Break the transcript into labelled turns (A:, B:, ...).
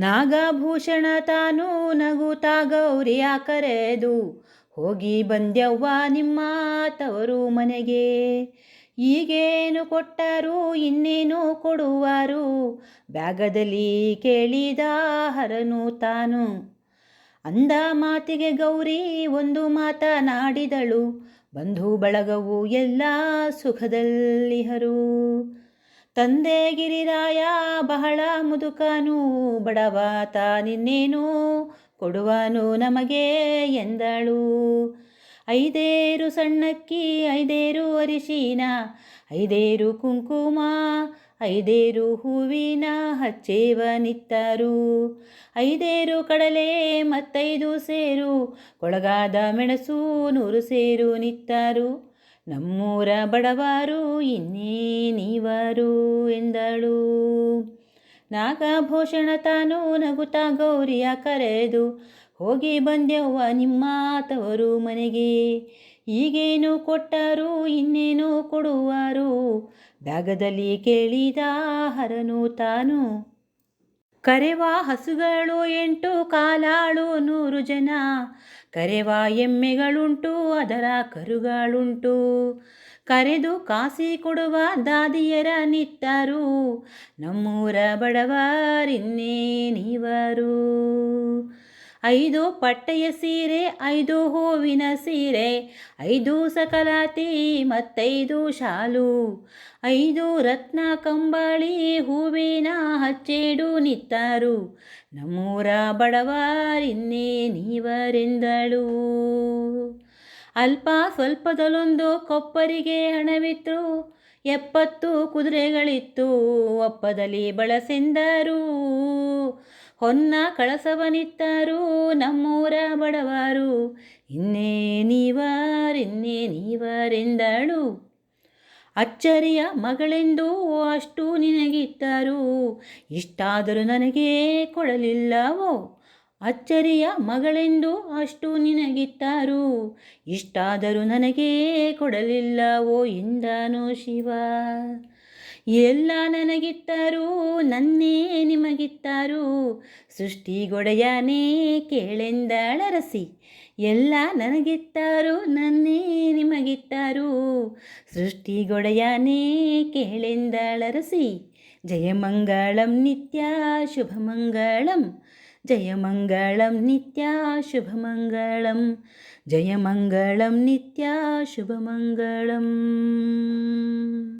A: ನಾಗಭೂಷಣ ತಾನು ನಗುತ್ತಾ ಗೌರಿಯ ಕರೆದು ಹೋಗಿ ಬಂದ್ಯವ್ವ ನಿಮ್ಮ ತವರು ಮನೆಗೆ. ಈಗೇನು ಕೊಟ್ಟರು, ಇನ್ನೇನು ಕೊಡುವರು? ಬ್ಯಾಗದಲ್ಲಿ ಕೇಳಿದ ಹರನು ತಾನು. ಅಂದ ಮಾತಿಗೆ ಗೌರಿ ಒಂದು ಮಾತನಾಡಿದಳು ಬಂಧು ಬಳಗವು ಎಲ್ಲ ಸುಖದಲ್ಲಿಹರು. ತಂದೆ ಗಿರಿರಾಯ ಬಹಳ ಮುದುಕನು ಬಡವಾತ ನಿನ್ನೇನು ಕೊಡುವನು ನಮಗೆ ಎಂದಳು. ಐದೇರು ಸಣ್ಣಕ್ಕಿ, ಐದೇರು ಅರಿಶಿನ, ಐದೇರು ಕುಂಕುಮ, ಐದೇರು ಹೂವಿನ ಹಚ್ಚೇವ ನಿತ್ತರು ಐದೇರು ಕಡಲೆ ಮತ್ತೈದು ಸೇರು, ಕೊಳಗಾದ ಮೆಣಸು ನೂರು ಸೇರು ನಿತ್ತರು. ನಮ್ಮೂರ ಬಡವರು, ಇನ್ನೇ ನೀವರು ಎಂದಳು. ನಾಗಭೂಷಣ ತಾನು ನಗುತ್ತಾ ಗೌರಿಯ ಕರೆದು, ಹೋಗಿ ಬಂದೆವ್ವ ನಿಮ್ಮ ತವರು ಮನೆಗೆ. ಈಗೇನು ಕೊಟ್ಟರು, ಇನ್ನೇನು ಕೊಡುವರು? ದಾಗದಲ್ಲಿ ಕೇಳಿದ ಹರನು ತಾನು, ಕರೆವ ಹಸುಗಳು ಎಂಟು ಕಾಲಾಳು ನೂರು ಜನ. ಕರೆವ ಎಮ್ಮೆಗಳುಂಟು ಅದರ ಕರುಗಳುಂಟು. ಕರೆದು ಕಾಸಿ ಕೊಡುವ ದಾದಿಯರ ನಿತ್ತರು ನಮ್ಮೂರ ಬಡವರಿನ್ನೇ ನೀವರು ಐದು ಪಟ್ಟೆಯ ಸೀರೆ, ಐದು ಹೂವಿನ ಸೀರೆ, ಐದು ಸಕಲಾತಿ, ಮತ್ತೈದು ಶಾಲು, ಐದು ರತ್ನ ಕಂಬಳಿ, ಹೂವಿನ ಹಚ್ಚೇಡು ನಿತ್ತರು. ನಮ್ಮೂರ ಬಡವಾರಿನ್ನೇ ನೀವರೆಂದಳು. ಅಲ್ಪ ಸ್ವಲ್ಪದಲ್ಲೊಂದು ಕೊಪ್ಪರಿಗೆ ಹಣವಿತ್ತು, ಎಪ್ಪತ್ತು ಕುದುರೆಗಳಿತ್ತು, ಒಪ್ಪದಲ್ಲಿ ಬಳಸೆಂದರು. ಹೊನ್ನ ಕಳಸವನಿತ್ತಾರು ನಮ್ಮೂರ ಬಡವರು. ಇನ್ನೇ ನೀವಾರಿನ್ನೇ ನೀವರೆಂದಳು? ಅಚ್ಚರಿಯ ಮಗಳೆಂದು ಅಷ್ಟು ನಿನಗಿತ್ತರು. ಇಷ್ಟಾದರೂ ನನಗೆ ಕೊಡಲಿಲ್ಲವೋ? ಅಚ್ಚರಿಯ ಮಗಳೆಂದು ಅಷ್ಟು ನಿನಗಿತ್ತರು. ಇಷ್ಟಾದರೂ ನನಗೆ ಕೊಡಲಿಲ್ಲವೋ ಎಂದನು ಶಿವ. ಎಲ್ಲ ನನಗಿತ್ತರೂ ನನ್ನೇ ಸೃಷ್ಟಿ ಸೃಷ್ಟಿಗೊಡೆಯನೇ ಕೇಳೆಂದಳರಸಿ. ಎಲ್ಲ ನನಗಿತ್ತರು ನನ್ನೇ ನಿಮಗಿತ್ತರು ಸೃಷ್ಟಿಗೊಡೆಯನೇ ಕೇಳೆಂದಳರಸಿ. ಜಯಮಂಗಳಂ ನಿತ್ಯ ಶುಭಮಂಗಳಂ ಜಯಮಂಗಳಂ ನಿತ್ಯ ಶುಭಮಂಗಳಂ ಜಯಮಂಗಳಂ ನಿತ್ಯ ಶುಭಮಂಗಳಂ